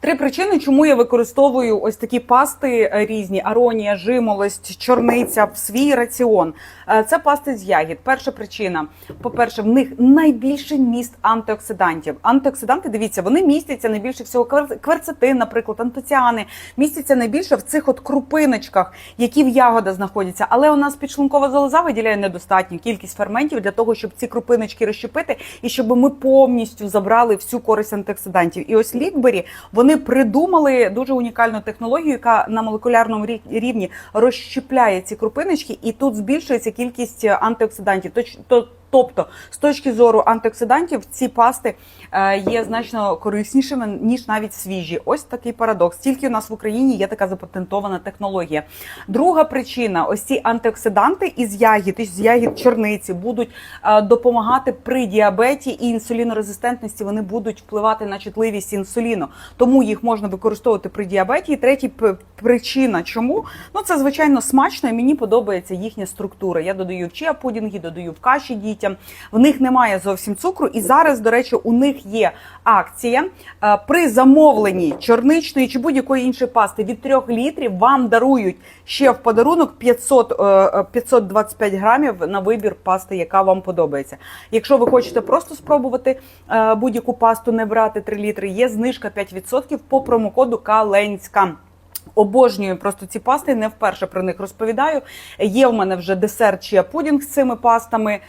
Три причини, чому я використовую ось такі пасти е, різні: аронія, жимолость, чорниця в свій раціон. Е, Це пасти з ягід. Перша причина: по-перше, в них найбільший міст антиоксидантів. Антиоксиданти, дивіться, вони містяться найбільше всього квер- кверцетин, наприклад, антоціани, містяться найбільше в цих от крупиночках, які в ягодах знаходяться. Але у нас підшлункова залоза виділяє недостатню кількість ферментів для того, щоб ці крупиночки розщепити і щоб ми повністю забрали всю користь антиоксидантів. І ось лікбері вони придумали дуже унікальну технологію, яка на молекулярному рі- рівні розщепляє ці крупиночки, і тут збільшується кількість антиоксидантів. Тобто, з точки зору антиоксидантів, ці пасти е, є значно кориснішими ніж навіть свіжі. Ось такий парадокс. Тільки у нас в Україні є така запатентована технологія. Друга причина: ось ці антиоксиданти із ягід, із ягід чорниці будуть е, допомагати при діабеті і інсулінорезистентності. Вони будуть впливати на чутливість інсуліну, тому їх можна використовувати при діабеті. І третя причина, чому ну це звичайно смачно, і мені подобається їхня структура. Я додаю в чия пудінги, додаю в каші дітям. В них немає зовсім цукру. І зараз, до речі, у них є акція Е, при замовленні чорничної чи будь-якої іншої пасти від 3 літрів. Вам дарують ще в подарунок 500, е, е, 525 грамів на вибір пасти, яка вам подобається. Якщо ви хочете просто спробувати е, будь-яку пасту, не брати 3 літри, є знижка 5% по промокоду Каленська. Обожнюю просто ці пасти, не вперше про них розповідаю. Є в мене вже десерт чи пудінг з цими пастами.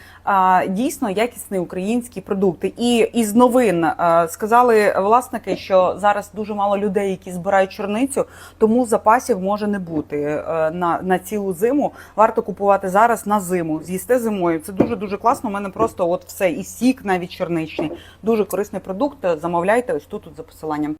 Дійсно якісний український продукт. І із новин сказали власники, що зараз дуже мало людей, які збирають чорницю, тому запасів може не бути е, на, на цілу зиму. Варто купувати зараз на зиму. З'їсти зимою. Це дуже дуже класно. У мене просто от все і сік навіть чорничний. Дуже корисний продукт. Замовляйте ось тут, тут за посиланням.